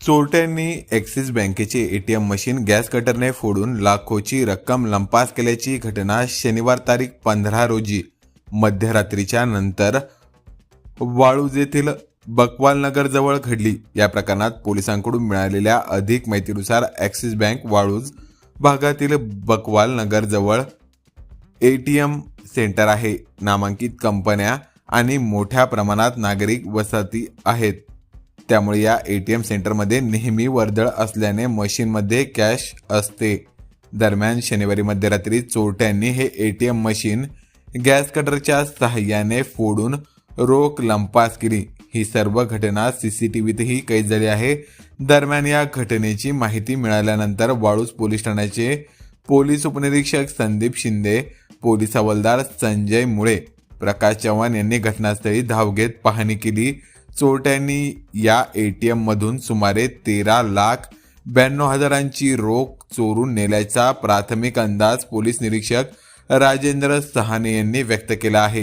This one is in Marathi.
चोरट्यांनी ॲक्सिस बँकेचे एटीएम मशीन गॅस कटरने फोडून लाखोची रक्कम लंपास केल्याची घटना शनिवार तारीख पंधरा रोजी मध्यरात्रीच्या नंतर वाळूज येथील बकवाल घडली. या प्रकरणात पोलिसांकडून मिळालेल्या अधिक माहितीनुसार ॲक्सिस बँक वाळूज भागातील Bakwal A T M centre आहे. नामांकित कंपन्या आणि मोठ्या प्रमाणात नागरिक वसाहती आहेत. त्यामुळे या ए टी एम सेंटरमध्ये नेहमी वर्दळ असल्याने मशीनमध्ये कॅश असते. दरम्यान शनिवारी मध्यरात्री चोरट्यांनी हे A T M machine gas कटरच्या सहाय्याने फोडून रोख लंपास केली. ही सर्व घटना सीसीटीव्हीतही कैद झाली आहे. दरम्यान या घटनेची माहिती मिळाल्यानंतर वाळूज पोलीस ठाण्याचे पोलीस उपनिरीक्षक संदीप शिंदे पोलीस हवालदार संजय मुळे प्रकाश चव्हाण यांनी घटनास्थळी धाव घेत पाहणी केली. चोरट्यांनी या ए टी एममधून सुमारे तेरा लाख ब्याण्णव हजारांची रोख चोरून नेल्याचा प्राथमिक अंदाज पोलीस निरीक्षक राजेंद्र सहाने यांनी व्यक्त केला आहे.